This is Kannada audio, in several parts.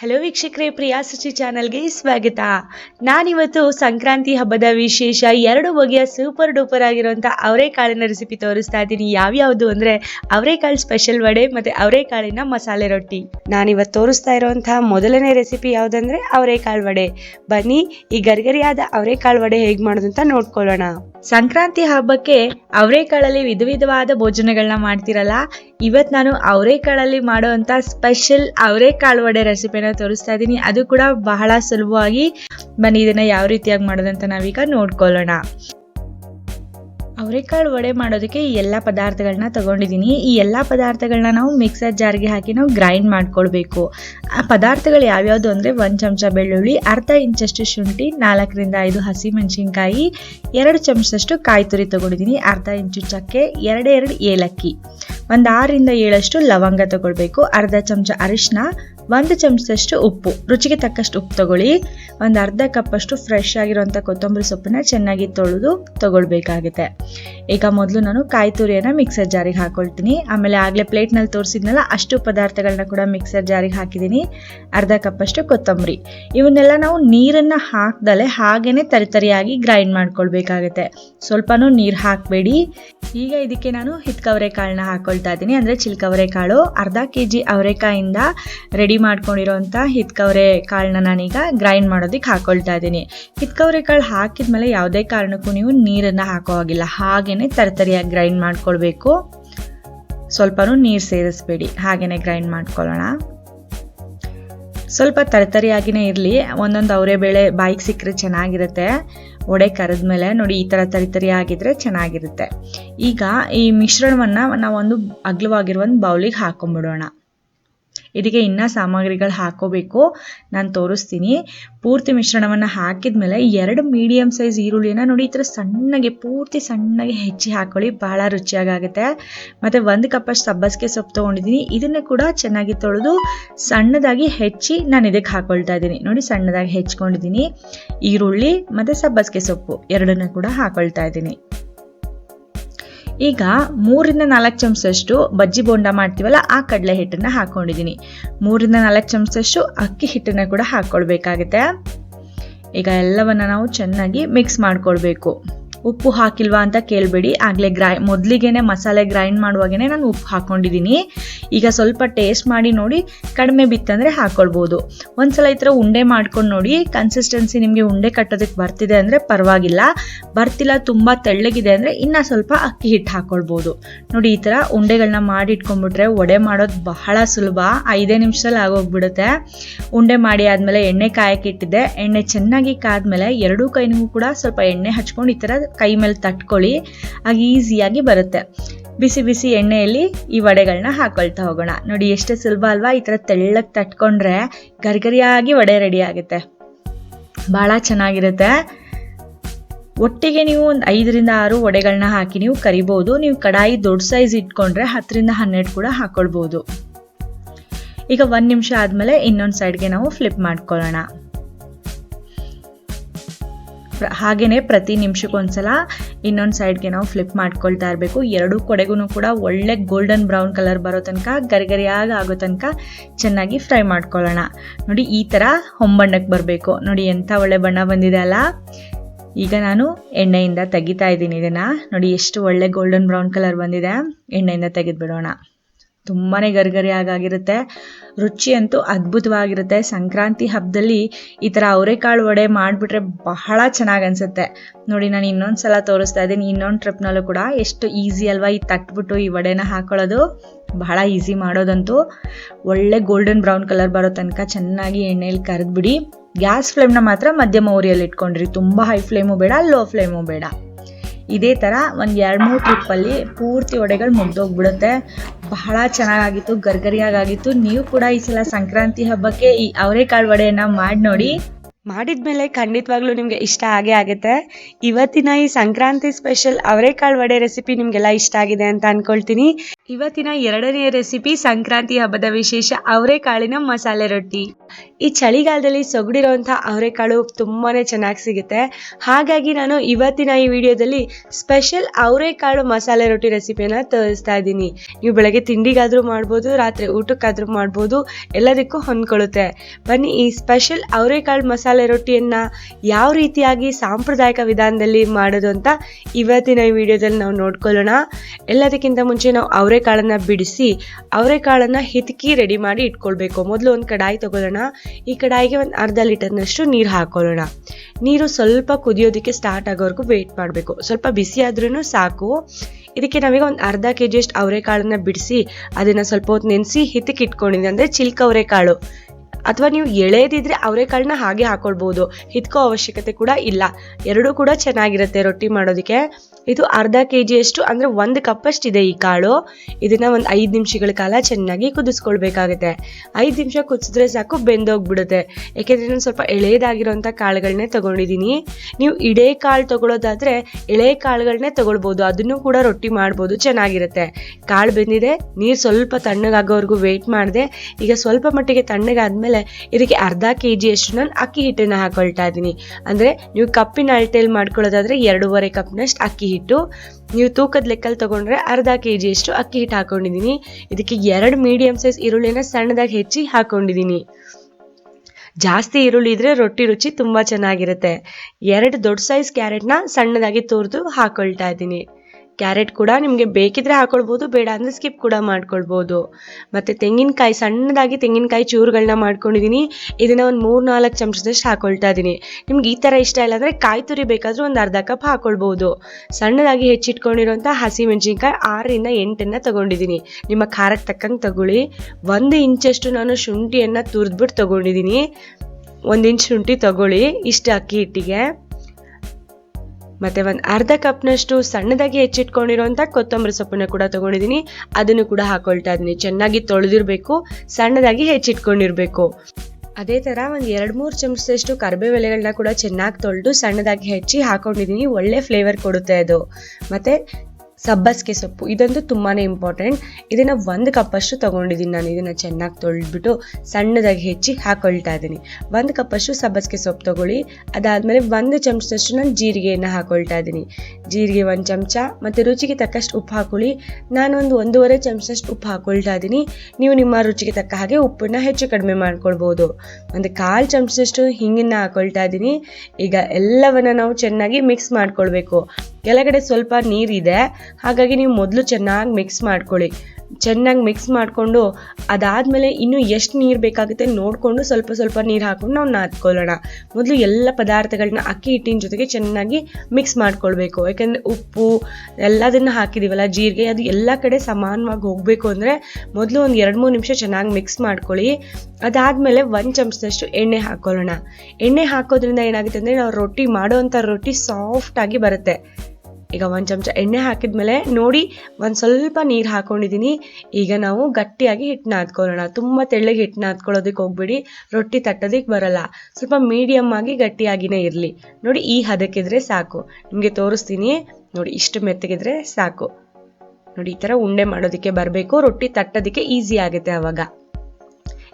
ಹಲೋ ವೀಕ್ಷಕರೇ, ಪ್ರಿಯಾ ಸುಚಿ ಚಾನಲ್ಗೆ ಸ್ವಾಗತ. ನಾನಿವತ್ತು ಸಂಕ್ರಾಂತಿ ಹಬ್ಬದ ವಿಶೇಷ ಎರಡು ಬಗೆಯ ಸೂಪರ್ ಡೂಪರ್ ಆಗಿರುವಂಥ ಅವರೆಕಾಳಿನ ರೆಸಿಪಿ ತೋರಿಸ್ತಾ ಇದ್ದೀನಿ. ಯಾವ್ಯಾವುದು ಅಂದರೆ ಅವರೆಕಾಳು ಸ್ಪೆಷಲ್ ವಡೆ ಮತ್ತು ಅವರೆಕಾಳಿನ ಮಸಾಲೆ ರೊಟ್ಟಿ. ನಾನಿವತ್ತು ತೋರಿಸ್ತಾ ಇರುವಂತಹ ಮೊದಲನೇ ರೆಸಿಪಿ ಯಾವುದಂದ್ರೆ ಅವರೆಕಾಳು ವಡೆ. ಬನ್ನಿ, ಈ ಗರಿಗರಿಯಾದ ಅವರೆಕಾಳು ವಡೆ ಹೇಗೆ ಮಾಡೋದು ಅಂತ ನೋಡ್ಕೊಳ್ಳೋಣ. ಸಂಕ್ರಾಂತಿ ಹಬ್ಬಕ್ಕೆ ಅವರೆಕಾಳಲ್ಲಿ ವಿಧ ವಿಧವಾದ ಭೋಜನಗಳನ್ನ ಮಾಡ್ತಿರಲ್ಲ ಇವತ್ತು ನಾನು ಅವರೆಕಾಳಲ್ಲಿ ಮಾಡುವಂತ ಸ್ಪೆಷಲ್ ಅವರೆಕಾಳು ವಡೆ ರೆಸಿಪಿನ ತೋರಿಸ್ತಾ ಇದ್ದೀನಿ ಅದು ಕೂಡ ಬಹಳ ಸುಲಭವಾಗಿ ಬನ್ನಿ, ಇದನ್ನ ಯಾವ ರೀತಿಯಾಗಿ ಮಾಡೋದಂತ ನಾವೀಗ ನೋಡ್ಕೊಳ್ಳೋಣ. ಅವರೆಕಾಳು ವಡೆ ಮಾಡೋದಕ್ಕೆ ಈ ಎಲ್ಲ ಪದಾರ್ಥಗಳನ್ನ ತಗೊಂಡಿದ್ದೀನಿ ಈ ಎಲ್ಲ ಪದಾರ್ಥಗಳನ್ನ ನಾವು ಮಿಕ್ಸರ್ ಜಾರ್ಗೆ ಹಾಕಿ ನಾವು ಗ್ರೈಂಡ್ ಮಾಡ್ಕೊಳ್ಬೇಕು. ಆ ಪದಾರ್ಥಗಳು ಯಾವ್ಯಾವುದು ಅಂದರೆ ಒಂದು ಚಮಚ ಬೆಳ್ಳುಳ್ಳಿ, ಅರ್ಧ ಇಂಚಷ್ಟು ಶುಂಠಿ, ನಾಲ್ಕರಿಂದ ಐದು ಹಸಿ ಮೆಣಸಿನ್ಕಾಯಿ ಎರಡು ಚಮಚದಷ್ಟು ಕಾಯಿ ತುರಿ ತಗೊಂಡಿದ್ದೀನಿ ಅರ್ಧ ಇಂಚು ಚಕ್ಕೆ, ಎರಡೆರಡು ಎರಡು ಏಲಕ್ಕಿ. ಒಂದು ಆರರಿಂದ ಏಳಷ್ಟು ಲವಂಗ ತಗೊಳ್ಬೇಕು, ಅರ್ಧ ಚಮಚ ಅರಿಶಿನ ಒಂದು ಚಮಚದಷ್ಟು ಉಪ್ಪು. ರುಚಿಗೆ ತಕ್ಕಷ್ಟು ಉಪ್ಪು ತಗೊಳ್ಳಿ. ಒಂದು ಅರ್ಧ ಕಪ್ಪಷ್ಟು ಫ್ರೆಶ್ ಆಗಿರುವಂಥ ಕೊತ್ತಂಬರಿ ಸೊಪ್ಪನ್ನ ಚೆನ್ನಾಗಿ ತೊಳೆದು ತಗೊಳ್ಬೇಕಾಗುತ್ತೆ. ಈಗ ಮೊದಲು ನಾನು ಕಾಯಿ ತುರಿಯನ್ನು ಮಿಕ್ಸರ್ ಜಾರಿಗೆ ಹಾಕೊಳ್ತೀನಿ. ಆಮೇಲೆ ಆಗಲೇ ಪ್ಲೇಟ್ನಲ್ಲಿ ತೋರಿಸಿದ್ನಲ್ಲ, ಅಷ್ಟು ಪದಾರ್ಥಗಳನ್ನ ಕೂಡ ಮಿಕ್ಸರ್ ಜಾರಿಗೆ ಹಾಕಿದ್ದೀನಿ. ಅರ್ಧ ಕಪ್ಪಷ್ಟು ಕೊತ್ತಂಬರಿ. ಇವನ್ನೆಲ್ಲ ನಾವು ನೀರನ್ನು ಹಾಕ್ದಲೆ ಹಾಗೇನೆ ತರಿತರಿಯಾಗಿ ಗ್ರೈಂಡ್ ಮಾಡ್ಕೊಳ್ಬೇಕಾಗತ್ತೆ. ಸ್ವಲ್ಪನೂ ನೀರು ಹಾಕಬೇಡಿ. ಈಗ ಇದಕ್ಕೆ ನಾನು ಹಿತ್ಕವರೆ ಕಾಳನ್ನ ಹಾಕೊಳ್ತಾ ಇದ್ದೀನಿ. ಅಂದರೆ ಚಿಲ್ಕವರೆ ಕಾಳು ಅರ್ಧ ಕೆ ಜಿ ಅವರೆಕಾಯಿಂದ ರೆಡಿ ಮಾಡ್ಕೊಂಡಿರೋಂಥ ಹಿತ್ಕವರೆ ಕಾಳನ್ನ ನಾನೀಗ ಗ್ರೈಂಡ್ ಮಾಡೋದಕ್ಕೆ ಹಾಕೊಳ್ತಾ ಇದ್ದೀನಿ. ಹಿತ್ಕವರೆ ಕಾಳು ಹಾಕಿದ್ಮೇಲೆ ಯಾವುದೇ ಕಾರಣಕ್ಕೂ ನೀವು ನೀರನ್ನು ಹಾಕೋ ಹಾಗಿಲ್ಲ. ಹಾಗೇನೇ ತರತರಿಯಾಗಿ ಗ್ರೈಂಡ್ ಮಾಡ್ಕೊಳ್ಬೇಕು. ಸ್ವಲ್ಪನೂ ನೀರು ಸೇರಿಸ್ಬೇಡಿ. ಹಾಗೇ ಗ್ರೈಂಡ್ ಮಾಡ್ಕೊಳ್ಳೋಣ ಸ್ವಲ್ಪ ತರತರಿಯಾಗಿನೇ ಇರಲಿ. ಒಂದೊಂದು ಅವರೆ ಬೇಳೆ ಬಾಯಿಗೆ ಸಿಕ್ಕರೆ ಚೆನ್ನಾಗಿರುತ್ತೆ. ಒಡೆ ಕರೆದ್ಮೇಲೆ ನೋಡಿ ಈ ಥರ ತರಿತರಿ ಆಗಿದ್ರೆ ಚೆನ್ನಾಗಿರುತ್ತೆ. ಈಗ ಈ ಮಿಶ್ರಣವನ್ನು ನಾವೊಂದು ಅಗ್ಲವಾಗಿರುವ ಒಂದು ಬೌಲಿಗೆ ಹಾಕೊಂಡ್ಬಿಡೋಣ ಇದಕ್ಕೆ ಇನ್ನೂ ಸಾಮಗ್ರಿಗಳು ಹಾಕೋಬೇಕು. ನಾನು ತೋರಿಸ್ತೀನಿ. ಪೂರ್ತಿ ಮಿಶ್ರಣವನ್ನು ಹಾಕಿದ ಮೇಲೆ ಎರಡು ಮೀಡಿಯಮ್ ಸೈಜ್ ಈರುಳ್ಳಿನ ನೋಡಿ, ಈ ಥರ ಸಣ್ಣಗೆ, ಪೂರ್ತಿ ಸಣ್ಣಗೆ ಹೆಚ್ಚಿ ಹಾಕೊಳ್ಳಿ. ಬಹಳ ರುಚಿಯಾಗುತ್ತೆ ಮತ್ತು ಒಂದು ಕಪ್ಪಷ್ಟು ಸಬ್ಬಸಿಗೆ ಸೊಪ್ಪು ತೊಗೊಂಡಿದ್ದೀನಿ. ಇದನ್ನು ಕೂಡ ಚೆನ್ನಾಗಿ ತೊಳೆದು ಸಣ್ಣದಾಗಿ ಹೆಚ್ಚಿ ನಾನು ಇದಕ್ಕೆ ಹಾಕೊಳ್ತಾ ಇದ್ದೀನಿ. ನೋಡಿ, ಸಣ್ಣದಾಗಿ ಹೆಚ್ಕೊಂಡಿದ್ದೀನಿ ಈರುಳ್ಳಿ ಮತ್ತು ಸಬ್ಬಸಿಗೆ ಸೊಪ್ಪು ಎರಡನ್ನೂ ಕೂಡ ಹಾಕೊಳ್ತಾ ಇದ್ದೀನಿ. ಈಗ ಮೂರಿಂದ ನಾಲ್ಕು ಚಮಚಷ್ಟು ಬಜ್ಜಿ ಬೋಂಡ ಮಾಡ್ತೀವಲ್ಲ, ಆ ಕಡಲೆ ಹಿಟ್ಟನ್ನು ಹಾಕೊಂಡಿದ್ದೀನಿ. ಮೂರಿಂದ ನಾಲ್ಕು ಚಮಚಷ್ಟು ಅಕ್ಕಿ ಹಿಟ್ಟನ್ನ ಕೂಡ ಹಾಕ್ಕೊಳ್ಬೇಕಾಗುತ್ತೆ ಈಗ ಎಲ್ಲವನ್ನ ನಾವು ಚೆನ್ನಾಗಿ ಮಿಕ್ಸ್ ಮಾಡ್ಕೊಳ್ಬೇಕು. ಉಪ್ಪು ಹಾಕಿಲ್ವಾ ಅಂತ ಕೇಳಬೇಡಿ. ಆಗಲೇ ಗ್ರೈ, ಮೊದಲಿಗೆನೆ ಮಸಾಲೆ ಗ್ರೈಂಡ್ ಮಾಡುವಾಗೇ ನಾನು ಉಪ್ಪು ಹಾಕ್ಕೊಂಡಿದ್ದೀನಿ ಈಗ ಸ್ವಲ್ಪ ಟೇಸ್ಟ್ ಮಾಡಿ ನೋಡಿ ಕಡಿಮೆ ಬಿತ್ತಂದರೆ ಹಾಕ್ಕೊಳ್ಬೋದು ಒಂದ್ಸಲ ಈ ಥರ ಉಂಡೆ ಮಾಡ್ಕೊಂಡು ನೋಡಿ ಕನ್ಸಿಸ್ಟೆನ್ಸಿ ನಿಮಗೆ ಉಂಡೆ ಕಟ್ಟೋದಕ್ಕೆ ಬರ್ತಿದೆ ಅಂದರೆ ಪರವಾಗಿಲ್ಲ. ಬರ್ತಿಲ್ಲ, ತುಂಬ ತೆಳ್ಳಗಿದೆ ಅಂದರೆ ಇನ್ನೂ ಸ್ವಲ್ಪ ಅಕ್ಕಿ ಹಿಟ್ಟು ಹಾಕ್ಕೊಳ್ಬೋದು ನೋಡಿ ಈ ಥರ ಉಂಡೆಗಳನ್ನ ಮಾಡಿ ಇಟ್ಕೊಂಡ್ಬಿಟ್ರೆ ವಡೆ ಮಾಡೋದು ಬಹಳ ಸುಲಭ. ಐದೇ ನಿಮಿಷದಲ್ಲಿ ಆಗೋಗ್ಬಿಡುತ್ತೆ. ಉಂಡೆ ಮಾಡಿ ಆದಮೇಲೆ ಎಣ್ಣೆ ಕಾಯಕ್ಕೆ ಇಟ್ಟಿದ್ದೆ. ಎಣ್ಣೆ ಚೆನ್ನಾಗಿ ಕಾದ್ಮೇಲೆ ಎರಡೂ ಕೈನಿಗೂ ಕೂಡ ಸ್ವಲ್ಪ ಎಣ್ಣೆ ಹಚ್ಕೊಂಡು ಈ ಥರ ಕೈ ಮೇಲೆ ತಟ್ಕೊಳ್ಳಿ. ಆಗ ಈಸಿಯಾಗಿ ಬರುತ್ತೆ. ಬಿಸಿ ಬಿಸಿ ಎಣ್ಣೆಯಲ್ಲಿ ಈ ವಡೆಗಳನ್ನ ಹಾಕೊಳ್ತಾ ಹೋಗೋಣ. ನೋಡಿ, ಎಷ್ಟು ಸುಲಭ ಅಲ್ವಾ? ಈ ಥರ ತೆಳ್ಳಗೆ ತಟ್ಕೊಂಡ್ರೆ ಗರಿಗರಿಯಾಗಿ ವಡೆ ರೆಡಿ ಆಗುತ್ತೆ. ಭಾಳ ಚೆನ್ನಾಗಿರುತ್ತೆ. ಒಟ್ಟಿಗೆ ನೀವು ಒಂದು ಐದರಿಂದ ಆರು ವಡೆಗಳನ್ನ ಹಾಕಿ ನೀವು ಕರಿಬೋದು. ನೀವು ಕಡಾಯಿ ದೊಡ್ಡ ಸೈಜ್ ಇಟ್ಕೊಂಡ್ರೆ ಹತ್ತರಿಂದ ಹನ್ನೆರಡು ಕೂಡ ಹಾಕೊಳ್ಬೋದು. ಈಗ ಒಂದು ನಿಮಿಷ ಆದಮೇಲೆ ಇನ್ನೊಂದು ಸೈಡ್ಗೆ ನಾವು ಫ್ಲಿಪ್ ಮಾಡ್ಕೊಳ್ಳೋಣ. ಹಾಗೆಯೇ ಪ್ರತಿ ನಿಮಿಷಕ್ಕೊಂದ್ಸಲ ಇನ್ನೊಂದು ಸೈಡ್ಗೆ ನಾವು ಫ್ಲಿಪ್ ಮಾಡ್ಕೊಳ್ತಾ ಇರಬೇಕು. ಎರಡೂ ಕೊಡೆಗೂ ಕೂಡ ಒಳ್ಳೆ ಗೋಲ್ಡನ್ ಬ್ರೌನ್ ಕಲರ್ ಬರೋ ತನಕ ಗರಿಗರಿಯಾಗಿ ಆಗೋ ತನಕ ಚೆನ್ನಾಗಿ ಫ್ರೈ ಮಾಡ್ಕೊಳ್ಳೋಣ. ನೋಡಿ, ಈ ಥರ ಹೊಂಬಣ್ಣಕ್ಕೆ ಬರಬೇಕು. ನೋಡಿ, ಎಂಥ ಒಳ್ಳೆ ಬಣ್ಣ ಬಂದಿದೆ ಅಲ್ಲ. ಈಗ ನಾನು ಎಣ್ಣೆಯಿಂದ ತೆಗಿತಾ ಇದ್ದೀನಿ ಇದನ್ನು. ನೋಡಿ, ಎಷ್ಟು ಒಳ್ಳೆ ಗೋಲ್ಡನ್ ಬ್ರೌನ್ ಕಲರ್ ಬಂದಿದೆ. ಎಣ್ಣೆಯಿಂದ ತೆಗೆದುಬಿಡೋಣ. ತುಂಬಾ ಗರಿಗರಿಯಾಗಿರುತ್ತೆ ರುಚಿ ಅಂತೂ ಅದ್ಭುತವಾಗಿರುತ್ತೆ. ಸಂಕ್ರಾಂತಿ ಹಬ್ಬದಲ್ಲಿ ಈ ಥರ ಅವರೆಕಾಳು ವಡೆ ಮಾಡಿಬಿಟ್ರೆ ಬಹಳ ಚೆನ್ನಾಗಿ ಅನಿಸುತ್ತೆ. ನೋಡಿ, ನಾನು ಇನ್ನೊಂದು ಸಲ ತೋರಿಸ್ತಾ ಇದ್ದೀನಿ. ಇನ್ನೊಂದು ಟ್ರಿಪ್ನಲ್ಲೂ ಕೂಡ ಎಷ್ಟು ಈಸಿ ಅಲ್ವಾ ಈ ತಟ್ಬಿಟ್ಟು ಈ ವಡೆನ ಹಾಕೊಳ್ಳೋದು. ಬಹಳ ಈಸಿ ಮಾಡೋದಂತೂ. ಒಳ್ಳೆ ಗೋಲ್ಡನ್ ಬ್ರೌನ್ ಕಲರ್ ಬರೋ ತನಕ ಚೆನ್ನಾಗಿ ಎಣ್ಣೆಯಲ್ಲಿ ಕರೆದ್ಬಿಡಿ. ಗ್ಯಾಸ್ ಫ್ಲೇಮ್ನ ಮಾತ್ರ ಮಧ್ಯಮ ಉರಿಯಲ್ಲಿ ಇಟ್ಕೊಂಡ್ರಿ ತುಂಬ ಹೈ ಫ್ಲೇಮು ಬೇಡ ಲೋ ಫ್ಲೇಮು ಬೇಡ. ಇದೇ ಥರ ಒಂದು ಎರಡು ಮೂರು ಟ್ರಿಪ್ಪಲ್ಲಿ ಪೂರ್ತಿ ಒಡೆಗಳು ಮುಗ್ದೋಗ್ಬಿಡುತ್ತೆ. ಬಹಳ ಚೆನ್ನಾಗಾಗಿತ್ತು ಗರ್ಗರಿಯಾಗಿತ್ತು ನೀವು ಕೂಡ ಈ ಸಲ ಸಂಕ್ರಾಂತಿ ಹಬ್ಬಕ್ಕೆ ಈ ಅವರೆಕಾಳು ವಡೆಯನ್ನು ಮಾಡಿ ನೋಡಿ. ಮಾಡಿದ್ಮೇಲೆ ಖಂಡಿತವಾಗ್ಲೂ ನಿಮಗೆ ಇಷ್ಟ ಆಗೇ ಆಗುತ್ತೆ. ಇವತ್ತಿನ ಈ ಸಂಕ್ರಾಂತಿ ಸ್ಪೆಷಲ್ ಅವರೆಕಾಳು ವಡೆ ರೆಸಿಪಿ ನಿಮಗೆಲ್ಲ ಇಷ್ಟ ಆಗಿದೆ ಅಂತ ಅನ್ಕೊಳ್ತೀನಿ. ಇವತ್ತಿನ ಎರಡನೇ ರೆಸಿಪಿ ಸಂಕ್ರಾಂತಿ ಹಬ್ಬದ ವಿಶೇಷ ಅವರೆಕಾಳಿನ ಮಸಾಲೆ ರೊಟ್ಟಿ. ಈ ಚಳಿಗಾಲದಲ್ಲಿ ಸೊಗಡಿರುವಂಥ ಅವರೆಕಾಳು ತುಂಬಾ ಚೆನ್ನಾಗಿ ಸಿಗುತ್ತೆ. ಹಾಗಾಗಿ ನಾನು ಇವತ್ತಿನ ಈ ವಿಡಿಯೋದಲ್ಲಿ ಸ್ಪೆಷಲ್ ಅವರೆಕಾಳು ಮಸಾಲೆ ರೊಟ್ಟಿ ರೆಸಿಪಿಯನ್ನು ತೋರಿಸ್ತಾ ಇದ್ದೀನಿ. ನೀವು ಬೆಳಗ್ಗೆ ತಿಂಡಿಗಾದರೂ ಮಾಡ್ಬೋದು, ರಾತ್ರಿ ಊಟಕ್ಕಾದರೂ ಮಾಡ್ಬೋದು, ಎಲ್ಲದಕ್ಕೂ ಹೊಂದ್ಕೊಳ್ಳುತ್ತೆ. ಬನ್ನಿ ಈ ಸ್ಪೆಷಲ್ ಅವರೆಕಾಳು ಮಸಾಲೆ ರೊಟ್ಟಿಯನ್ನು ಯಾವ ರೀತಿಯಾಗಿ ಸಾಂಪ್ರದಾಯಿಕ ವಿಧಾನದಲ್ಲಿ ಮಾಡೋದು ಅಂತ ಇವತ್ತಿನ ಈ ವಿಡಿಯೋದಲ್ಲಿ ನಾವು ನೋಡ್ಕೊಳ್ಳೋಣ. ಎಲ್ಲದಕ್ಕಿಂತ ಮುಂಚೆ ನಾವು ಅವರೆಕಾಳನ್ನು ಬಿಡಿಸಿ ಅವರೆಕಾಳನ್ನು ಹಿತಕಿ ರೆಡಿ ಮಾಡಿ ಇಟ್ಕೊಳ್ಬೇಕು. ಮೊದಲು ಒಂದು ಕಡಾಯಿ ತಗೊಳ್ಳೋಣ. ಈ ಕಡಾಯಿಗೆ ಒಂದು ಅರ್ಧ ಲೀಟರ್ನಷ್ಟು ನೀರು ಹಾಕೊಳ್ಳೋಣ. ನೀರು ಸ್ವಲ್ಪ ಕುದಿಯೋದಕ್ಕೆ ಸ್ಟಾರ್ಟ್ ಆಗೋವರೆಗೂ ವೇಟ್ ಮಾಡಬೇಕು. ಸ್ವಲ್ಪ ಬಿಸಿ ಆದ್ರೂ ಸಾಕು. ಇದಕ್ಕೆ ನಮಗೆ ಒಂದು ಅರ್ಧ ಕೆ ಜಿಯಷ್ಟು ಅವರೆಕಾಳನ್ನು ಬಿಡಿಸಿ, ಅದನ್ನು ಸ್ವಲ್ಪ ಹೊತ್ತು ನೆನೆಸಿ ಹಿತಕ್ಕೆ ಇಟ್ಕೊಂಡಿದ್ದೆ ಅಂದರೆ ಚಿಲ್ಕ ಅವರೆಕಾಳು. ಅಥವಾ ನೀವು ಎಳೆದಿದ್ರೆ ಅವರೆಕಾಳನ್ನ ಹಾಗೆ ಹಾಕೊಳ್ಬೋದು. ಹಿತ್ಕೋ ಅವಶ್ಯಕತೆ ಕೂಡ ಇಲ್ಲ. ಎರಡೂ ಕೂಡ ಚೆನ್ನಾಗಿರುತ್ತೆ ರೊಟ್ಟಿ ಮಾಡೋದಕ್ಕೆ. ಇದು ಅರ್ಧ ಕೆ ಜಿಯಷ್ಟು ಅಂದರೆ ಒಂದು ಕಪ್ಪಷ್ಟಿದೆ ಈ ಕಾಳು. ಇದನ್ನ ಒಂದು ಐದು ನಿಮಿಷಗಳ ಕಾಲ ಚೆನ್ನಾಗಿ ಕುದಿಸ್ಕೊಳ್ಬೇಕಾಗುತ್ತೆ. ಐದು ನಿಮಿಷ ಕುದಿಸಿದ್ರೆ ಸಾಕು, ಬೆಂದೋಗ್ಬಿಡುತ್ತೆ. ಯಾಕೆಂದರೆ ನಾನು ಸ್ವಲ್ಪ ಎಳೆದಾಗಿರೋಂಥ ಕಾಳುಗಳನ್ನೇ ತಗೊಂಡಿದ್ದೀನಿ. ನೀವು ಇಡೇ ಕಾಳು ತಗೊಳ್ಳೋದಾದ್ರೆ ಎಳೆ ಕಾಳುಗಳನ್ನೇ ತಗೊಳ್ಬೋದು. ಅದನ್ನು ಕೂಡ ರೊಟ್ಟಿ ಮಾಡ್ಬೋದು, ಚೆನ್ನಾಗಿರುತ್ತೆ. ಕಾಳು ಬೆಂದಿದೆ, ನೀರು ಸ್ವಲ್ಪ ತಣ್ಣಗಾಗೋವರೆಗೂ ವೆಯ್ಟ್ ಮಾಡಿದೆ. ಈಗ ಸ್ವಲ್ಪ ಮಟ್ಟಿಗೆ ತಣ್ಣಗಾದ್ಮೇಲೆ ಇದಕ್ಕೆ ಅರ್ಧ ಕೆ ಜಿಯಷ್ಟು ನಾನು ಅಕ್ಕಿ ಹಿಟ್ಟನ್ನು ಹಾಕೊಳ್ತಾ ಇದ್ದೀನಿ. ಅಂದರೆ ನೀವು ಕಪ್ಪಿನ ಅಳತೆಯಲ್ಲಿ ಮಾಡ್ಕೊಳ್ಳೋದಾದ್ರೆ ಎರಡೂವರೆ ಕಪ್ನಷ್ಟು ಅಕ್ಕಿ ಹಿಟ್ಟು. ನೀವು ತೂಕದ ಲೆಕ್ಕಲ್ಲಿ ತೊಗೊಂಡ್ರೆ ಅರ್ಧ ಕೆ ಜಿಯಷ್ಟು ಅಕ್ಕಿ ಹಿಟ್ಟು ಹಾಕೊಂಡಿದ್ದೀನಿ. ಇದಕ್ಕೆ ಎರಡು ಮೀಡಿಯಮ್ ಸೈಜ್ ಈರುಳ್ಳಿನ ಸಣ್ಣದಾಗಿ ಹೆಚ್ಚಿ ಹಾಕೊಂಡಿದ್ದೀನಿ. ಜಾಸ್ತಿ ಈರುಳ್ಳಿ ಇದ್ರೆ ರೊಟ್ಟಿ ರುಚಿ ತುಂಬಾ ಚೆನ್ನಾಗಿರುತ್ತೆ. ಎರಡು ದೊಡ್ಡ ಸೈಜ್ ಕ್ಯಾರೆಟ್ನ ಸಣ್ಣದಾಗಿ ತುರಿದು ಹಾಕೊಳ್ತಾ ಇದ್ದೀನಿ. ಕ್ಯಾರೆಟ್ ಕೂಡ ನಿಮಗೆ ಬೇಕಿದ್ರೆ ಹಾಕೊಳ್ಬೋದು, ಬೇಡ ಅಂದರೆ ಸ್ಕಿಪ್ ಕೂಡ ಮಾಡ್ಕೊಳ್ಬೋದು. ಮತ್ತು ತೆಂಗಿನಕಾಯಿ, ಸಣ್ಣದಾಗಿ ತೆಂಗಿನಕಾಯಿ ಚೂರುಗಳನ್ನ ಮಾಡ್ಕೊಂಡಿದ್ದೀನಿ ಇದನ್ನು ಒಂದು ಮೂರು ನಾಲ್ಕು ಚಮಚದಷ್ಟು ಹಾಕೊಳ್ತಾ ಇದ್ದೀನಿ ನಿಮ್ಗೆ ಈ ಥರ ಇಷ್ಟ ಇಲ್ಲ ಅಂದರೆ ಕಾಯಿ ತುರಿ ಬೇಕಾದರೂ ಒಂದು ಅರ್ಧ ಕಪ್ ಹಾಕೊಳ್ಬೋದು. ಸಣ್ಣದಾಗಿ ಹೆಚ್ಚಿಟ್ಕೊಂಡಿರುವಂಥ ಹಸಿ ಮೆಣಸಿನ್ಕಾಯಿ ಆರರಿಂದ ಎಂಟನ್ನು ತಗೊಂಡಿದ್ದೀನಿ ನಿಮ್ಮ ಖಾರಕ್ಕೆ ತಕ್ಕಂಗೆ ತಗೊಳ್ಳಿ. ಒಂದು ಇಂಚಷ್ಟು ನಾನು ಶುಂಠಿಯನ್ನು ತುರಿದ್ಬಿಟ್ಟು ತಗೊಂಡಿದ್ದೀನಿ ಒಂದು ಇಂಚ್ ಶುಂಠಿ ತಗೊಳ್ಳಿ, ಇಷ್ಟು ಅಕ್ಕಿ ಹಿಟ್ಟಿಗೆ. ಮತ್ತೆ ಒಂದು ಅರ್ಧ ಕಪ್ನಷ್ಟು ಸಣ್ಣದಾಗಿ ಹೆಚ್ಚಿಟ್ಕೊಂಡಿರೋಂಥ ಕೊತ್ತಂಬರಿ ಸೊಪ್ಪನ್ನ ಕೂಡ ತಗೊಂಡಿದ್ದೀನಿ ಅದನ್ನು ಕೂಡ ಹಾಕೊಳ್ತಾ ಇದ್ದೀನಿ. ಚೆನ್ನಾಗಿ ತೊಳೆದಿರಬೇಕು, ಸಣ್ಣದಾಗಿ ಹೆಚ್ಚಿಟ್ಕೊಂಡಿರಬೇಕು. ಅದೇ ಥರ ಒಂದು ಎರಡು ಮೂರು ಚಮಚದಷ್ಟು ಕರಿಬೇವು ಎಲೆಗಳನ್ನ ಕೂಡ ಚೆನ್ನಾಗಿ ತೊಳೆದು ಸಣ್ಣದಾಗಿ ಹೆಚ್ಚಿ ಹಾಕೊಂಡಿದ್ದೀನಿ ಒಳ್ಳೆ ಫ್ಲೇವರ್ ಕೊಡುತ್ತೆ ಅದು. ಮತ್ತು ಸಬ್ಬಸಿಗೆ ಸೊಪ್ಪು. ಇದಂತೂ ತುಂಬಾ ಇಂಪಾರ್ಟೆಂಟ್ ಇದನ್ನು ಒಂದು ಕಪ್ಪಷ್ಟು ತೊಗೊಂಡಿದ್ದೀನಿ ನಾನು. ಇದನ್ನು ಚೆನ್ನಾಗಿ ತೊಳೆದ್ಬಿಟ್ಟು ಸಣ್ಣದಾಗಿ ಹೆಚ್ಚಿ ಹಾಕೊಳ್ತಾ ಇದ್ದೀನಿ. ಒಂದು ಕಪ್ಪಷ್ಟು ಸಬ್ಬಸಿಗೆ ಸೊಪ್ಪು ತೊಗೊಳ್ಳಿ. ಅದಾದಮೇಲೆ ಒಂದು ಚಮಚದಷ್ಟು ನಾನು ಜೀರಿಗೆಯನ್ನು ಹಾಕೊಳ್ತಾ ಇದ್ದೀನಿ. ಜೀರಿಗೆ ಒಂದು ಚಮಚ, ಮತ್ತು ರುಚಿಗೆ ತಕ್ಕಷ್ಟು ಉಪ್ಪು ಹಾಕೊಳ್ಳಿ. ನಾನೊಂದು ಒಂದೂವರೆ ಚಮಚದಷ್ಟು ಉಪ್ಪು ಹಾಕೊಳ್ತಾ ಇದ್ದೀನಿ. ನೀವು ನಿಮ್ಮ ರುಚಿಗೆ ತಕ್ಕ ಹಾಗೆ ಉಪ್ಪನ್ನ ಹೆಚ್ಚು ಕಡಿಮೆ ಮಾಡ್ಕೊಳ್ಬೋದು. ಒಂದು ಕಾಲು ಚಮಚದಷ್ಟು ಹಿಂಗನ್ನು ಹಾಕೊಳ್ತಾ ಇದ್ದೀನಿ. ಈಗ ಎಲ್ಲವನ್ನು ನಾವು ಚೆನ್ನಾಗಿ ಮಿಕ್ಸ್ ಮಾಡ್ಕೊಳ್ಬೇಕು. ಕೆಳಗಡೆ ಸ್ವಲ್ಪ ನೀರಿದೆ. ಹಾಗಾಗಿ ನೀವು ಮೊದಲು ಚೆನ್ನಾಗಿ ಮಿಕ್ಸ್ ಮಾಡ್ಕೊಳ್ಳಿ. ಚೆನ್ನಾಗಿ ಮಿಕ್ಸ್ ಮಾಡಿಕೊಂಡು ಅದಾದಮೇಲೆ ಇನ್ನೂ ಎಷ್ಟು ನೀರು ಬೇಕಾಗುತ್ತೆ ನೋಡಿಕೊಂಡು ಸ್ವಲ್ಪ ಸ್ವಲ್ಪ ನೀರು ಹಾಕೊಂಡು ನಾವು ನಾದ್ಕೊಳ್ಳೋಣ. ಮೊದಲು ಎಲ್ಲ ಪದಾರ್ಥಗಳನ್ನ ಅಕ್ಕಿ ಹಿಟ್ಟಿನ ಜೊತೆಗೆ ಚೆನ್ನಾಗಿ ಮಿಕ್ಸ್ ಮಾಡ್ಕೊಳ್ಬೇಕು. ಯಾಕೆಂದರೆ ಉಪ್ಪು, ಎಲ್ಲದನ್ನು ಹಾಕಿದ್ದೀವಲ್ಲ ಜೀರಿಗೆ, ಅದು ಎಲ್ಲ ಕಡೆ ಸಮಾನವಾಗಿ ಹೋಗಬೇಕು ಅಂದರೆ ಮೊದಲು ಒಂದು ಎರಡು ಮೂರು ನಿಮಿಷ ಚೆನ್ನಾಗಿ ಮಿಕ್ಸ್ ಮಾಡ್ಕೊಳ್ಳಿ. ಅದಾದಮೇಲೆ ಒಂದು ಚಮಚದಷ್ಟು ಎಣ್ಣೆ ಹಾಕೊಳ್ಳೋಣ. ಎಣ್ಣೆ ಹಾಕೋದ್ರಿಂದ ಏನಾಗುತ್ತೆ ಅಂದರೆ ನಾವು ರೊಟ್ಟಿ ಮಾಡೋವಂಥ ರೊಟ್ಟಿ ಸಾಫ್ಟಾಗಿ ಬರುತ್ತೆ. ಈಗ ಒಂದು ಚಮಚ ಎಣ್ಣೆ ಹಾಕಿದ್ಮೇಲೆ ನೋಡಿ ಒಂದು ಸ್ವಲ್ಪ ನೀರು ಹಾಕೊಂಡಿದ್ದೀನಿ ಈಗ ನಾವು ಗಟ್ಟಿಯಾಗಿ ಹಿಟ್ಟನ್ನ ನಾದ್ಕೊಳ್ಳೋಣ ತುಂಬ ತೆಳ್ಳಗೆ ಹಿಟ್ಟನ್ನ ನಾದ್ಕೊಳ್ಳೋದಕ್ಕೆ ಹೋಗ್ಬೇಡಿ. ರೊಟ್ಟಿ ತಟ್ಟೋದಕ್ಕೆ ಬರಲ್ಲ. ಸ್ವಲ್ಪ ಮೀಡಿಯಮ್ ಆಗಿ ಗಟ್ಟಿಯಾಗಿನೇ ಇರಲಿ. ನೋಡಿ ಈ ಹದಕ್ಕಿದ್ರೆ ಸಾಕು. ನಿಮಗೆ ತೋರಿಸ್ತೀನಿ. ನೋಡಿ ಇಷ್ಟು ಮೆತ್ತಗಿದ್ರೆ ಸಾಕು. ನೋಡಿ ಈ ಥರ ಉಂಡೆ ಮಾಡೋದಕ್ಕೆ ಬರಬೇಕು. ರೊಟ್ಟಿ ತಟ್ಟೋದಕ್ಕೆ ಈಸಿ ಆಗುತ್ತೆ ಆವಾಗ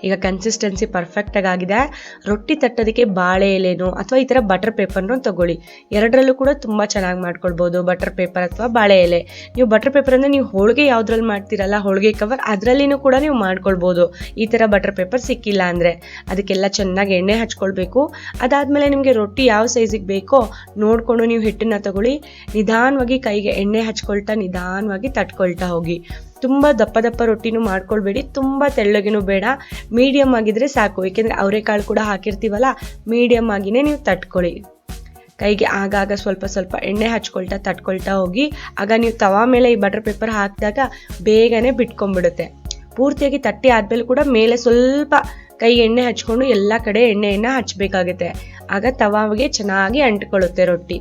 ಈಗ ಕನ್ಸಿಸ್ಟೆನ್ಸಿ ಪರ್ಫೆಕ್ಟಾಗಿ ಆಗಿದೆ ರೊಟ್ಟಿ ತಟ್ಟೋದಕ್ಕೆ ಬಾಳೆ ಎಲೆನೋ ಅಥವಾ ಈ ಥರ ಬಟರ್ ಪೇಪರ್ನೋ ತಗೊಳ್ಳಿ. ಎರಡರಲ್ಲೂ ಕೂಡ ತುಂಬ ಚೆನ್ನಾಗಿ ಮಾಡ್ಕೊಳ್ಬೋದು. ಬಟರ್ ಪೇಪರ್ ಅಥವಾ ಬಾಳೆ ಎಲೆ. ನೀವು ಬಟರ್ ಪೇಪರ್ ಅಂದರೆ ನೀವು ಹೋಳಿಗೆ ಯಾವುದ್ರಲ್ಲಿ ಮಾಡ್ತೀರಲ್ಲ, ಹೋಳಿಗೆ ಕವರ್ ಅದರಲ್ಲಿನೂ ಕೂಡ ನೀವು ಮಾಡ್ಕೊಳ್ಬೋದು. ಈ ಥರ ಬಟರ್ ಪೇಪರ್ ಸಿಕ್ಕಿಲ್ಲ ಅಂದರೆ ಅದಕ್ಕೆಲ್ಲ ಚೆನ್ನಾಗಿ ಎಣ್ಣೆ ಹಚ್ಕೊಳ್ಬೇಕು. ಅದಾದಮೇಲೆ ನಿಮಗೆ ರೊಟ್ಟಿ ಯಾವ ಸೈಜಿಗೆ ಬೇಕೋ ನೋಡಿಕೊಂಡು ನೀವು ಹಿಟ್ಟನ್ನು ತಗೊಳ್ಳಿ. ನಿಧಾನವಾಗಿ ಕೈಗೆ ಎಣ್ಣೆ ಹಚ್ಕೊಳ್ತಾ, ನಿಧಾನವಾಗಿ ತಟ್ಕೊಳ್ತಾ ಹೋಗಿ. ತುಂಬ ದಪ್ಪ ದಪ್ಪ ರೊಟ್ಟಿನೂ ಮಾಡ್ಕೊಳ್ಬೇಡಿ. ತುಂಬ ತೆಳ್ಳಗಿನೂ ಬೇಡ. ಮೀಡಿಯಮ್ ಆಗಿದ್ರೆ ಸಾಕು. ಏಕೆಂದರೆ ಅವರೆಕಾಳು ಕೂಡ ಹಾಕಿರ್ತೀವಲ್ಲ ಮೀಡಿಯಮ್ ಆಗಿನೇ ನೀವು ತಟ್ಕೊಳ್ಳಿ. ಕೈಗೆ ಆಗಾಗ ಸ್ವಲ್ಪ ಸ್ವಲ್ಪ ಎಣ್ಣೆ ಹಚ್ಕೊಳ್ತಾ ತಟ್ಕೊಳ್ತಾ ಹೋಗಿ, ಆಗ ನೀವು ತವಾ ಮೇಲೆ ಈ ಬಟರ್ ಪೇಪರ್ ಹಾಕಿದಾಗ ಬೇಗನೆ ಬಿಟ್ಕೊಂಡ್ಬಿಡುತ್ತೆ. ಪೂರ್ತಿಯಾಗಿ ತಟ್ಟಿ ಆದ್ಮೇಲೆ ಕೂಡ ಮೇಲೆ ಸ್ವಲ್ಪ ಕೈಗೆ ಎಣ್ಣೆ ಹಚ್ಕೊಂಡು ಎಲ್ಲ ಕಡೆ ಎಣ್ಣೆಯನ್ನು ಹಚ್ಚಬೇಕಾಗುತ್ತೆ ಆಗ ತವಾಗೆ ಚೆನ್ನಾಗಿ ಅಂಟ್ಕೊಳ್ಳುತ್ತೆ ರೊಟ್ಟಿ.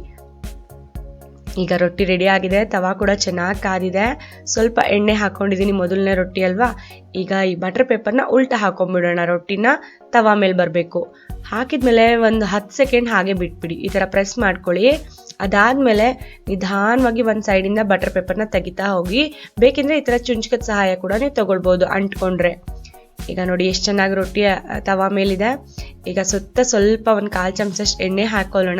ಈಗ ರೊಟ್ಟಿ ರೆಡಿ ಆಗಿದೆ, ತವಾ ಕೂಡ ಚೆನ್ನಾಗಿ ಕಾದಿದೆ. ಸ್ವಲ್ಪ ಎಣ್ಣೆ ಹಾಕೊಂಡಿದ್ದೀನಿ ಮೊದಲನೇ ರೊಟ್ಟಿ ಅಲ್ವಾ? ಈಗ ಈ ಬಟರ್ ಪೇಪರ್ನ ಉಲ್ಟಾ ಹಾಕೊಂಡ್ಬಿಡೋಣ ರೊಟ್ಟಿನ, ತವಾ ಮೇಲೆ ಬರಬೇಕು. ಹಾಕಿದ್ಮೇಲೆ ಒಂದು ಹತ್ತು ಸೆಕೆಂಡ್ ಹಾಗೆ ಬಿಟ್ಬಿಡಿ, ಈ ಥರ ಪ್ರೆಸ್ ಮಾಡ್ಕೊಳ್ಳಿ. ಅದಾದಮೇಲೆ ನಿಧಾನವಾಗಿ ಒಂದು ಸೈಡಿಂದ ಬಟರ್ ಪೇಪರ್ನ ತೆಗಿತಾ ಹೋಗಿ, ಬೇಕೆಂದರೆ ಈ ಥರ ಚುಂಚ್ಕದ ಸಹಾಯ ಕೂಡ ನೀವು ತೊಗೊಳ್ಬೋದು ಅಂಟ್ಕೊಂಡ್ರೆ. ಈಗ ನೋಡಿ ಎಷ್ಟು ಚೆನ್ನಾಗಿ ರೊಟ್ಟಿ ತವ ಮೇಲಿದೆ. ಈಗ ಸುತ್ತ ಸ್ವಲ್ಪ ಒಂದು ಕಾಲು ಚಮಚಷ್ಟು ಎಣ್ಣೆ ಹಾಕೊಳ್ಳೋಣ.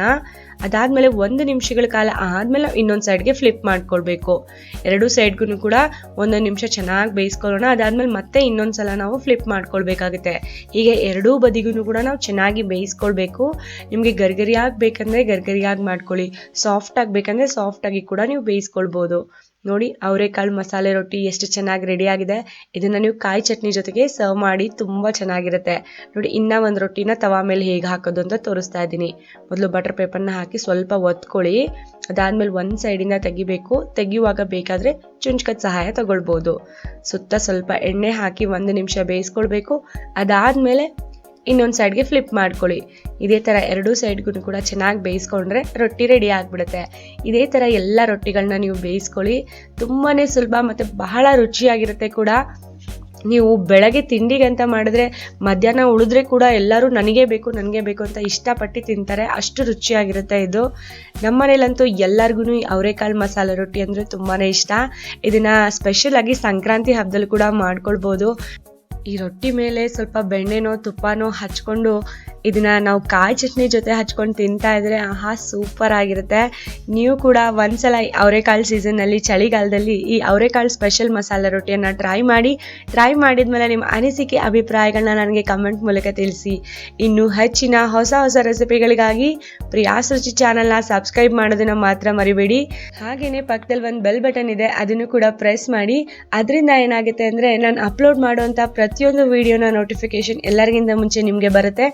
ಅದಾದಮೇಲೆ ಒಂದು ನಿಮಿಷಗಳ ಕಾಲ ಆದಮೇಲೆ ಇನ್ನೊಂದು ಸೈಡ್ಗೆ ಫ್ಲಿಪ್ ಮಾಡ್ಕೊಳ್ಬೇಕು. ಎರಡೂ ಸೈಡ್ಗೂ ಕೂಡ ಒಂದೊಂದು ನಿಮಿಷ ಚೆನ್ನಾಗಿ ಬೇಯಿಸ್ಕೊಳ್ಳೋಣ. ಅದಾದಮೇಲೆ ಮತ್ತೆ ಇನ್ನೊಂದು ಸಲ ನಾವು ಫ್ಲಿಪ್ ಮಾಡ್ಕೊಳ್ಬೇಕಾಗುತ್ತೆ. ಹೀಗೆ ಎರಡೂ ಬದಿಗೂ ಕೂಡ ನಾವು ಚೆನ್ನಾಗಿ ಬೇಯಿಸ್ಕೊಳ್ಬೇಕು. ನಿಮಗೆ ಗರ್ಗರಿಯಾಗಿ ಬೇಕಂದರೆ ಗರ್ಗರಿಯಾಗಿ ಮಾಡ್ಕೊಳ್ಳಿ. ಸಾಫ್ಟ್ ಆಗಬೇಕಂದ್ರೆ ಸಾಫ್ಟಾಗಿ ಕೂಡ ನೀವು ಬೇಯಿಸ್ಕೊಳ್ಬೋದು. ನೋಡಿ ಅವರೆಕಾಳು ಮಸಾಲೆ ರೊಟ್ಟಿ ಎಷ್ಟು ಚೆನ್ನಾಗಿ ರೆಡಿ ಆಗಿದೆ. ಇದನ್ನು ನೀವು ಕಾಯಿ ಚಟ್ನಿ ಜೊತೆಗೆ ಸರ್ವ್ ಮಾಡಿ ತುಂಬ ಚೆನ್ನಾಗಿರುತ್ತೆ. ನೋಡಿ, ಇನ್ನೂ ಒಂದು ರೊಟ್ಟಿನ ತವಾ ಮೇಲೆ ಹೇಗೆ ಹಾಕೋದು ಅಂತ ತೋರಿಸ್ತಾ ಇದ್ದೀನಿ. ಮೊದಲು ಬಟರ್ ಪೇಪರ್ನ ಹಾಕಿ ಸ್ವಲ್ಪ ಒತ್ಕೊಳ್ಳಿ. ಅದಾದಮೇಲೆ ಒಂದು ಸೈಡಿಂದ ತೆಗಿಬೇಕು. ತೆಗಿಯುವಾಗ ಬೇಕಾದರೆ ಚುಂಚ್ಕದ ಸಹಾಯ ತಗೊಳ್ಬೋದು. ಸುತ್ತ ಸ್ವಲ್ಪ ಎಣ್ಣೆ ಹಾಕಿ ಒಂದು ನಿಮಿಷ ಬೇಯಿಸ್ಕೊಳ್ಬೇಕು. ಅದಾದಮೇಲೆ ಇನ್ನೊಂದು ಸೈಡ್ಗೆ ಫ್ಲಿಪ್ ಮಾಡ್ಕೊಳ್ಳಿ. ಇದೇ ಥರ ಎರಡೂ ಸೈಡ್ಗೂ ಕೂಡ ಚೆನ್ನಾಗಿ ಬೇಯಿಸ್ಕೊಂಡ್ರೆ ರೊಟ್ಟಿ ರೆಡಿ ಆಗಿಬಿಡುತ್ತೆ. ಇದೇ ಥರ ಎಲ್ಲ ರೊಟ್ಟಿಗಳನ್ನ ನೀವು ಬೇಯಿಸ್ಕೊಳ್ಳಿ. ತುಂಬಾ ಸುಲಭ ಮತ್ತು ಬಹಳ ರುಚಿಯಾಗಿರುತ್ತೆ ಕೂಡ. ನೀವು ಬೆಳಗ್ಗೆ ತಿಂಡಿಗಂತ ಮಾಡಿದ್ರೆ ಮಧ್ಯಾಹ್ನ ಉಳಿದ್ರೆ ಕೂಡ ಎಲ್ಲರೂ ನನಗೆ ಬೇಕು ನನಗೆ ಬೇಕು ಅಂತ ಇಷ್ಟಪಟ್ಟು ತಿಂತಾರೆ. ಅಷ್ಟು ರುಚಿಯಾಗಿರುತ್ತೆ ಇದು. ನಮ್ಮ ಮನೇಲಂತೂ ಎಲ್ಲರಿಗೂ ಅವರೆಕಾಳು ಮಸಾಲೆ ರೊಟ್ಟಿ ಅಂದರೆ ತುಂಬಾ ಇಷ್ಟ. ಇದನ್ನು ಸ್ಪೆಷಲ್ ಆಗಿ ಸಂಕ್ರಾಂತಿ ಹಬ್ಬದಲ್ಲಿ ಕೂಡ ಮಾಡ್ಕೊಳ್ಬೋದು. ಈ ರೊಟ್ಟಿ ಮೇಲೆ ಸ್ವಲ್ಪ ಬೆಣ್ಣೆನೋ ತುಪ್ಪನೋ ಹಚ್ಕೊಂಡು ಇದನ್ನ ನಾವು ಕಾಯಿ ಚಟ್ನಿ ಜೊತೆ ಹಚ್ಕೊಂಡು ತಿಂತಾ ಇದ್ರೆ, ಆಹಾ, ಸೂಪರ್ ಆಗಿರುತ್ತೆ. ನೀವು ಕೂಡ ಒಂದ್ಸಲ ಅವರೆಕಾಳು ಸೀಸನ್ನಲ್ಲಿ ಚಳಿಗಾಲದಲ್ಲಿ ಈ ಅವರೆಕಾಳು ಸ್ಪೆಷಲ್ ಮಸಾಲೆ ರೊಟ್ಟಿಯನ್ನು ಟ್ರೈ ಮಾಡಿ. ಟ್ರೈ ಮಾಡಿದ್ಮೇಲೆ ನಿಮ್ಮ ಅನಿಸಿಕೆ ಅಭಿಪ್ರಾಯಗಳನ್ನ ನನಗೆ ಕಮೆಂಟ್ ಮೂಲಕ ತಿಳಿಸಿ. ಇನ್ನು ಹೆಚ್ಚಿನ ಹೊಸ ಹೊಸ ರೆಸಿಪಿಗಳಿಗಾಗಿ ಪ್ರಿಯಾಸ್ ರುಚಿ ಚಾನಲ್ನ ಸಬ್ಸ್ಕ್ರೈಬ್ ಮಾಡೋದನ್ನ ಮಾತ್ರ ಮರಿಬೇಡಿ. ಹಾಗೆಯೇ ಪಕ್ಕದಲ್ಲಿ ಒಂದು ಬೆಲ್ ಬಟನ್ ಇದೆ, ಅದನ್ನು ಕೂಡ ಪ್ರೆಸ್ ಮಾಡಿ. ಅದರಿಂದ ಏನಾಗುತ್ತೆ ಅಂದರೆ ನಾನು ಅಪ್ಲೋಡ್ ಮಾಡುವಂಥ ಪ್ರತಿಯೊಂದು ವಿಡಿಯೋನ ನೋಟಿಫಿಕೇಶನ್ ಎಲ್ಲರಿಗಿಂತ ಮುಂಚೆ ನಿಮಗೆ ಬರುತ್ತೆ.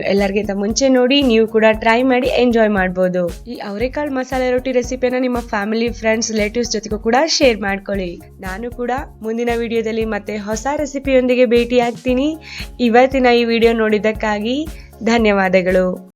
ನೀವು ಎಲ್ಲರಿಗಿಂತ ಮುಂಚೆ ನೋಡಿ, ನೀವು ಕೂಡ ಟ್ರೈ ಮಾಡಿ ಎಂಜಾಯ್ ಮಾಡ್ಬೋದು. ಈ ಅವರೆಕಾಳು ಮಸಾಲೆ ರೊಟ್ಟಿ ರೆಸಿಪಿನ ನಿಮ್ಮ ಫ್ಯಾಮಿಲಿ ಫ್ರೆಂಡ್ಸ್ ರಿಲೇಟಿವ್ಸ್ ಜೊತೆಗೂ ಕೂಡ ಶೇರ್ ಮಾಡ್ಕೊಳ್ಳಿ. ನಾನು ಕೂಡ ಮುಂದಿನ ವಿಡಿಯೋದಲ್ಲಿ ಮತ್ತೆ ಹೊಸ ರೆಸಿಪಿಯೊಂದಿಗೆ ಭೇಟಿ ಆಗ್ತೀನಿ ಇವತ್ತಿನ ಈ ವಿಡಿಯೋ ನೋಡಿದ್ದಕ್ಕಾಗಿ ಧನ್ಯವಾದಗಳು.